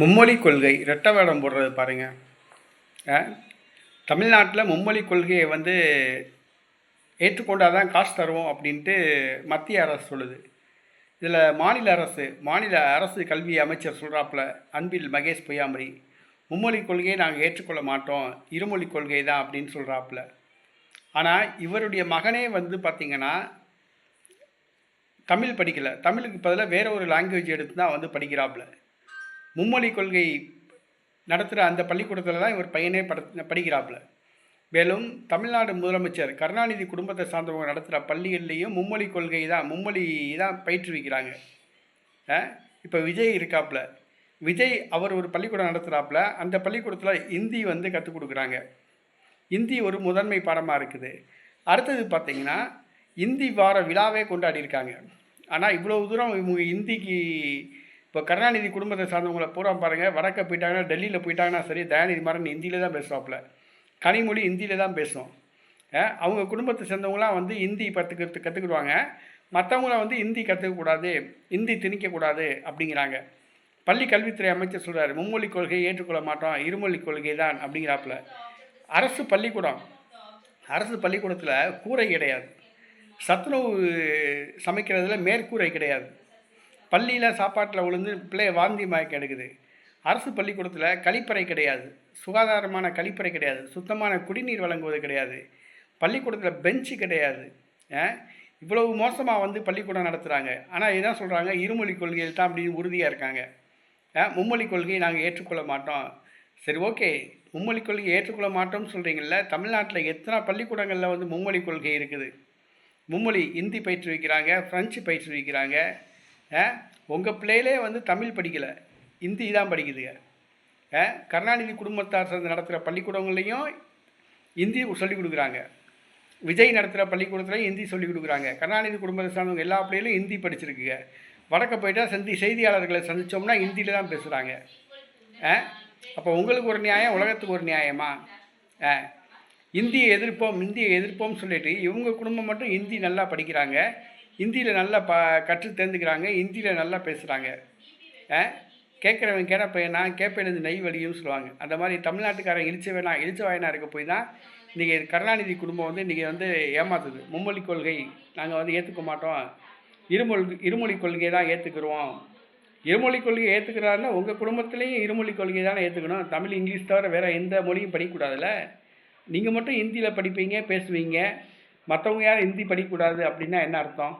மும்மொழி கொள்கை ரெட்டை வேடம் போடுறது பாருங்கள் தமிழ்நாட்டில் மும்மொழி கொள்கையை வந்து ஏற்றுக்கொண்டாதான் தான் காசு தருவோம் அப்படின்ட்டு மத்திய அரசு சொல்லுது. இதில் மாநில அரசு மாநில அரசு கல்வி அமைச்சர் சொல்கிறாப்புல அன்பில் மகேஷ் பொய்யாமொழி மும்மொழி கொள்கையை நாங்கள் ஏற்றுக்கொள்ள மாட்டோம் இருமொழி கொள்கை தான் அப்படின்னு சொல்கிறாப்புல ஆனால் இவருடைய மகனே வந்து பார்த்திங்கன்னா தமிழ் படிக்கலை. தமிழுக்கு பதிலாக வேற ஒரு லாங்குவேஜ் எடுத்து தான் வந்து படிக்கிறாப்புல. மும்மொழி கொள்கை நடத்துகிற அந்த பள்ளிக்கூடத்தில் தான் இவர் பையனே பட படிக்கிறாப்புல. மேலும் தமிழ்நாடு முதலமைச்சர் கருணாநிதி குடும்பத்தை சார்ந்தவங்க நடத்துகிற பள்ளிகள்லேயும் மும்மொழி கொள்கை தான் மும்மொழி தான் பயிற்றுவிக்கிறாங்க. இப்போ விஜய் இருக்காப்புல. விஜய் அவர் ஒரு பள்ளிக்கூடம் நடத்துகிறாப்புல அந்த பள்ளிக்கூடத்தில் இந்தி வந்து கற்றுக் கொடுக்குறாங்க. இந்தி ஒரு முதன்மை பாடமாக இருக்குது. அடுத்தது பார்த்திங்கன்னா இந்தி வார விழாவே கொண்டாடி இருக்காங்க. ஆனால் இவ்வளோ தூரம் இவங்க இந்திக்கு இப்போ கருணாநிதி குடும்பத்தை சார்ந்தவங்களை பூரா பாருங்கள் வடக்க போயிட்டாங்கன்னா டெல்லியில் போயிட்டாங்கன்னா சரி தயாநிதி மாறன் ஹிந்தியில் தான் பேசுவாப்புல. கனிமொழி ஹிந்தியில் தான் பேசும். அவங்க குடும்பத்தை சேர்ந்தவங்களாம் வந்து ஹிந்தி கற்றுக்கிறது கற்றுக்கிடுவாங்க மற்றவங்கள வந்து ஹிந்தி கற்றுக்கக்கூடாது ஹிந்தி திணிக்கக்கூடாது அப்படிங்கிறாங்க. பள்ளி கல்வித்துறை அமைச்சர் சொல்கிறார் மும்மொழி கொள்கையை ஏற்றுக்கொள்ள மாட்டோம் இருமொழி கொள்கை தான் அப்படிங்கிறாப்புல. அரசு பள்ளிக்கூடம். அரசு பள்ளிக்கூடத்தில் கூரை கிடையாது. சத்துணவு சமைக்கிறதுல மேற்கூரை கிடையாது. பள்ளியில் சாப்பாட்டில் விழுந்து பிள்ளை வாந்தி மயக்கம் எடுக்குது அரசு பள்ளிக்கூடத்தில் கழிப்பறை கிடையாது. சுகாதாரமான கழிப்பறை கிடையாது. சுத்தமான குடிநீர் வழங்குவது கிடையாது. பள்ளிக்கூடத்தில் பெஞ்சு கிடையாது. இவ்வளவு மோசமாக வந்து பள்ளிக்கூடம் நடத்துகிறாங்க ஆனால் என்ன சொல்கிறாங்க இருமொழி கொள்கையில் தான் அப்படின்னு உறுதியாக இருக்காங்க. மும்மொழி கொள்கையை நாங்கள் ஏற்றுக்கொள்ள மாட்டோம். சரி ஓகே. மும்மொழி கொள்கையை ஏற்றுக்கொள்ள மாட்டோம்னு சொல்கிறீங்கள தமிழ்நாட்டில் எத்தனை பள்ளிக்கூடங்களில் வந்து மும்மொழி கொள்கை இருக்குது? மும்மொழி ஹிந்தி பயிற்றுவிக்கிறாங்க ஃப்ரெஞ்சு பயிற்றுவிக்கிறாங்க. உங்கள் பிள்ளையிலே வந்து தமிழ் படிக்கலை. இந்தி தான் படிக்குதுங்க. கருணாநிதி குடும்பத்தார் சேர்ந்து நடத்துகிற பள்ளிக்கூடங்கள்லையும் ஹிந்தி சொல்லிக் கொடுக்குறாங்க. விஜய் நடத்துகிற பள்ளிக்கூடத்துலையும் ஹிந்தி சொல்லிக் கொடுக்குறாங்க. கருணாநிதி குடும்பத்தை சார்ந்தவங்க எல்லா பிள்ளைகளும் ஹிந்தி படிச்சிருக்குங்க. வடக்க போயிட்டால் சந்தி செய்தியாளர்களை சந்தித்தோம்னா ஹிந்தியில் தான் பேசுகிறாங்க அப்போ உங்களுக்கு ஒரு நியாயம் உலகத்துக்கு ஒரு நியாயமா? ஆ? இந்தியை எதிர்ப்போம் இந்தியை எதிர்ப்போம்னு சொல்லிட்டு இவங்க குடும்பம் மட்டும் ஹிந்தி நல்லா படிக்கிறாங்க. ஹிந்தியில் நல்லா ப கற்று தேர்ந்துக்கிறாங்க ஹிந்தியில் நல்லா பேசுகிறாங்க கேட்குறவன் கேட பையனா கேட்பேனது நெய் வலியும்னு சொல்லுவாங்க. அந்த மாதிரி தமிழ்நாட்டுக்காரன் இழிச்ச வேணாம் இழிச்ச வாயனா இருக்க போய் தான் இன்றைக்கி கருணாநிதி குடும்பம் வந்து இன்றைக்கி வந்து ஏமாத்துது. மும்மொழி கொள்கை நாங்கள் வந்து ஏற்றுக்க மாட்டோம். இருமொழி இருமொழி கொள்கையை தான் ஏற்றுக்குருவோம் இருமொழி கொள்கையை ஏற்றுக்கிறாருன்னா உங்கள் குடும்பத்துலேயும் இருமொழி கொள்கையை தானே ஏற்றுக்கணும் தமிழ் இங்கிலீஷ் தவிர வேறு எந்த மொழியும் படிக்கக்கூடாதுல்ல. நீங்கள் மட்டும் ஹிந்தியில் படிப்பீங்க பேசுவீங்க. மற்றவங்க யாரும் ஹிந்தி படிக்கக்கூடாது அப்படின்னா என்ன அர்த்தம்?